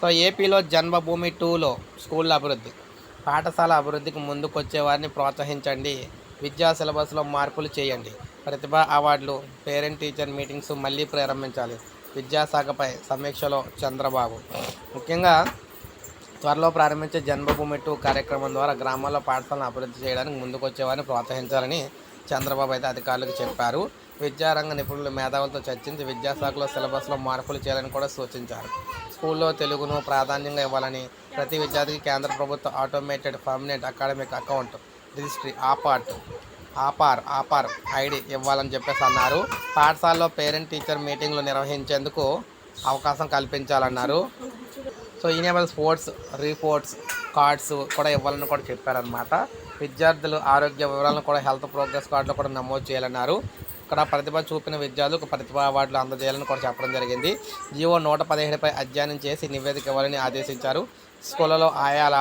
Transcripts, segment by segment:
So ఏపీలో జన్మభూమి టూలో స్కూళ్ళ అభివృద్ధి. పాఠశాల అభివృద్ధికి ముందుకొచ్చే వారిని ప్రోత్సహించండి. విద్యా సిలబస్లో మార్పులు చేయండి. ప్రతిభా అవార్డులు పేరెంట్ టీచర్ మీటింగ్స్ మళ్ళీ ప్రారంభించాలి. విద్యాశాఖపై సమీక్షలో చంద్రబాబు. ముఖ్యంగా త్వరలో ప్రారంభించే జన్మభూమి టూ కార్యక్రమం ద్వారా గ్రామాల్లో పాఠశాలను అభివృద్ధి చేయడానికి ముందుకొచ్చేవారిని ప్రోత్సహించాలని చంద్రబాబు అయితే అధికారులకు చెప్పారు. విద్యారంగ నిపుణులు మేధావులతో చర్చించి విద్యాశాఖలో సిలబస్లో మార్పులు చేయాలని కూడా సూచించారు. స్కూల్లో తెలుగును ప్రాధాన్యంగా ఇవ్వాలని ప్రతి విద్యార్థికి కేంద్ర ప్రభుత్వ automated permanent academic account registry ఆపార్ట్ ఆపార్ ఆపార్ ID ఇవ్వాలని చెప్పేసి అన్నారు. పాఠశాలలో పేరెంట్ టీచర్ మీటింగ్లు నిర్వహించేందుకు అవకాశం కల్పించాలన్నారు. సో ఈ నేపథ్యంలో స్పోర్ట్స్ రిపోర్ట్స్ కార్డ్స్ కూడా ఇవ్వాలని కూడా చెప్పారనమాట విద్యార్థులు ఆరోగ్య వివరాలను కూడా హెల్త్ ప్రోగ్రెస్ కార్డులో కూడా నమోదు చేయాలన్నారు. ఇక్కడ ప్రతిభ చూపిన విద్యార్థులకు ప్రతిభ అవార్డులు అందజేయాలని కూడా చెప్పడం జరిగింది. జీవో నూట పదిహేడుపై అధ్యయనం చేసి నివేదిక ఇవ్వాలని ఆదేశించారు. స్కూళ్ళలో ఆయాల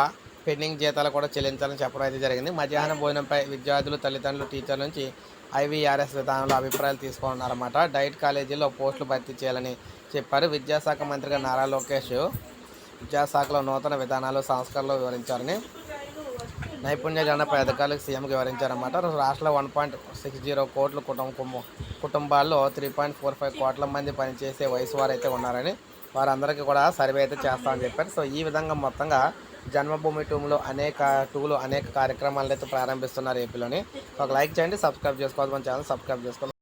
పెండింగ్ జీతాలు కూడా చెల్లించాలని చెప్పడం అయితే జరిగింది. మధ్యాహ్నం భోజనంపై విద్యార్థులు తల్లిదండ్రులు టీచర్ల నుంచి ఐవీఆర్ఎస్ విధానంలో అభిప్రాయాలు తీసుకున్నారన్నమాట డైట్ కాలేజీలో పోస్టులు భర్తీ చేయాలని చెప్పారు. విద్యాశాఖ మంత్రిగా నారా లోకేష్ విద్యాశాఖలో నూతన విధానాలు సంస్కరణలు వివరించారని నైపుణ్య గణ పథకాలకు సీఎంకి వివరించారన్నమాట. రాష్ట్రంలో వన్ పాయింట్ సిక్స్ జీరో కోట్ల కుటుంబం కుటుంబాల్లో త్రీ పాయింట్ ఫోర్ ఫైవ్ కోట్ల మంది పనిచేసే వయసు వారైతే ఉన్నారని వారందరికీ కూడా సర్వే అయితే చేస్తామని చెప్పారు. సో ఈ విధంగా మొత్తంగా జన్మభూమి టూలో అనేక టూలో అనేక కార్యక్రమాలు అయితే ప్రారంభిస్తున్నారు ఏపీలోని. ఒక లైక్ చేయండి సబ్స్క్రైబ్ చేసుకోవాలి మన ఛానల్ సబ్స్క్రైబ్ చేసుకోవాలి